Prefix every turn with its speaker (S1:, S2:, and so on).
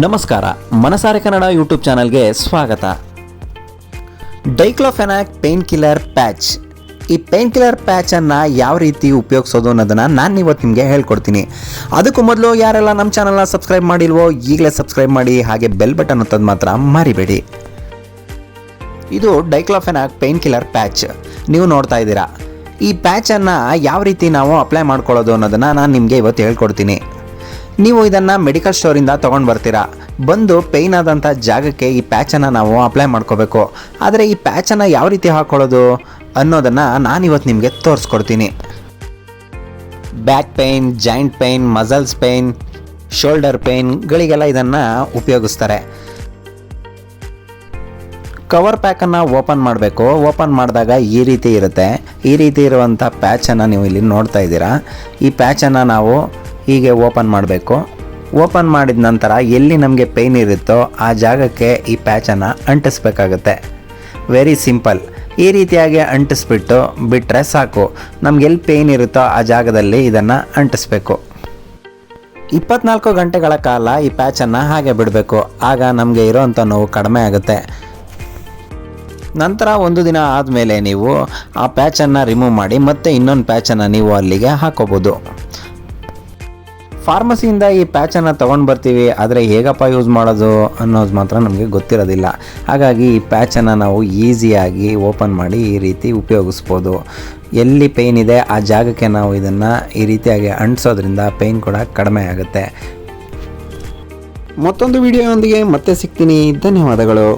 S1: ನಮಸ್ಕಾರ, ಮನಸಾರೆ ಕನ್ನಡ ಯೂಟ್ಯೂಬ್ ಚಾನಲ್ಗೆ ಸ್ವಾಗತ. ಡೈಕ್ಲೋಫೆನಾಕ್ ಪೇನ್ ಕಿಲ್ಲರ್ ಪ್ಯಾಚ್ ಈ ಪೇನ್ ಕಿಲ್ಲರ್ ಪ್ಯಾಚನ್ನು ಯಾವ ರೀತಿ ಉಪಯೋಗಿಸೋದು ಅನ್ನೋದನ್ನು ನಾನು ಇವತ್ತು ನಿಮಗೆ ಹೇಳ್ಕೊಡ್ತೀನಿ. ಅದಕ್ಕೂ ಮೊದಲು ಯಾರೆಲ್ಲ ನಮ್ಮ ಚಾನಲ್ನ ಸಬ್ಸ್ಕ್ರೈಬ್ ಮಾಡಿಲ್ವೋ, ಈಗಲೇ ಸಬ್ಸ್ಕ್ರೈಬ್ ಮಾಡಿ, ಹಾಗೆ ಬೆಲ್ ಬಟನ್ ಅಂತದ್ದು ಮಾತ್ರ ಮರಿಬೇಡಿ. ಇದು ಡೈಕ್ಲೋಫೆನಾಕ್ ಪೇನ್ ಕಿಲ್ಲರ್ ಪ್ಯಾಚ್ ನೀವು ನೋಡ್ತಾ ಇದ್ದೀರಾ. ಈ ಪ್ಯಾಚನ್ನು ಯಾವ ರೀತಿ ನಾವು ಅಪ್ಲೈ ಮಾಡ್ಕೊಳ್ಳೋದು ಅನ್ನೋದನ್ನು ನಾನು ನಿಮಗೆ ಇವತ್ತು ಹೇಳ್ಕೊಡ್ತೀನಿ. ನೀವು ಇದನ್ನು ಮೆಡಿಕಲ್ ಸ್ಟೋರಿಂದ ತೊಗೊಂಡು ಬರ್ತೀರಾ? ಬಂದು ಪೇಯ್ನ್ ಆದಂಥ ಜಾಗಕ್ಕೆ ಈ ಪ್ಯಾಚನ್ನು ನಾವು ಅಪ್ಲೈ ಮಾಡ್ಕೋಬೇಕು. ಆದರೆ ಈ ಪ್ಯಾಚನ್ನು ಯಾವ ರೀತಿ ಹಾಕ್ಕೊಳ್ಳೋದು ಅನ್ನೋದನ್ನು ನಾನು ಇವತ್ತು ನಿಮಗೆ ತೋರಿಸ್ಕೊಡ್ತೀನಿ. Back pain joint pain muscles pain shoulder ಪೇಯ್ನ್ಗಳಿಗೆಲ್ಲ ಇದನ್ನು ಉಪಯೋಗಿಸ್ತಾರೆ. ಕವರ್ ಪ್ಯಾಕನ್ನು ಓಪನ್ ಮಾಡಬೇಕು. ಓಪನ್ ಮಾಡಿದಾಗ ಈ ರೀತಿ ಇರುತ್ತೆ. ಈ ರೀತಿ ಇರುವಂಥ ಪ್ಯಾಚನ್ನು ನೀವು ಇಲ್ಲಿ ನೋಡ್ತಾ ಇದ್ದೀರಾ. ಈ ಪ್ಯಾಚನ್ನು ನಾವು ಹೀಗೆ ಓಪನ್ ಮಾಡಬೇಕು. ಓಪನ್ ಮಾಡಿದ ನಂತರ ಎಲ್ಲಿ ನಮಗೆ ಪೇಯ್ನ್ ಇರುತ್ತೋ ಆ ಜಾಗಕ್ಕೆ ಈ ಪ್ಯಾಚನ್ನು ಅಂಟಿಸ್ಬೇಕಾಗುತ್ತೆ. ವೆರಿ ಸಿಂಪಲ್ ಈ ರೀತಿಯಾಗಿ ಅಂಟಿಸ್ಬಿಟ್ಟು ಬಿಟ್ಟರೆ ಸಾಕು. ನಮ್ಗೆ ಎಲ್ಲಿ ಪೇಯ್ನ್ ಇರುತ್ತೋ ಆ ಜಾಗದಲ್ಲಿ ಇದನ್ನು ಅಂಟಿಸ್ಬೇಕು. ಇಪ್ಪತ್ನಾಲ್ಕು ಗಂಟೆಗಳ ಕಾಲ ಈ ಪ್ಯಾಚನ್ನು ಹಾಗೆ ಬಿಡಬೇಕು. ಆಗ ನಮಗೆ ಇರೋವಂಥ ನೋವು ಕಡಿಮೆ ಆಗುತ್ತೆ. ನಂತರ ಒಂದು ದಿನ ಆದಮೇಲೆ ನೀವು ಆ ಪ್ಯಾಚನ್ನು ರಿಮೂವ್ ಮಾಡಿ ಮತ್ತೆ ಇನ್ನೊಂದು ಪ್ಯಾಚನ್ನು ನೀವು ಅಲ್ಲಿಗೆ ಹಾಕೋಬೋದು. ಫಾರ್ಮಸಿಯಿಂದ ಈ ಪ್ಯಾಚನ್ನು ತೊಗೊಂಡು ಬರ್ತೀವಿ, ಆದರೆ ಹೇಗಪ್ಪ ಯೂಸ್ ಮಾಡೋದು ಅನ್ನೋದು ಮಾತ್ರ ನಮಗೆ ಗೊತ್ತಿರೋದಿಲ್ಲ. ಹಾಗಾಗಿ ಈ ಪ್ಯಾಚನ್ನು ನಾವು ಈಸಿಯಾಗಿ ಓಪನ್ ಮಾಡಿ ಈ ರೀತಿ ಉಪಯೋಗಿಸ್ಬೋದು. ಎಲ್ಲಿ ಪೇಯ್ನ್ ಇದೆ, ಆ ಜಾಗಕ್ಕೆ ನಾವು ಇದನ್ನು ಈ ರೀತಿಯಾಗಿ ಅಂಟಿಸೋದ್ರಿಂದ ಪೇಯ್ನ್ ಕೂಡ ಕಡಿಮೆ ಆಗುತ್ತೆ. ಮತ್ತೊಂದು ವಿಡಿಯೋಯೊಂದಿಗೆ ಮತ್ತೆ ಸಿಗ್ತೀನಿ. ಧನ್ಯವಾದಗಳು.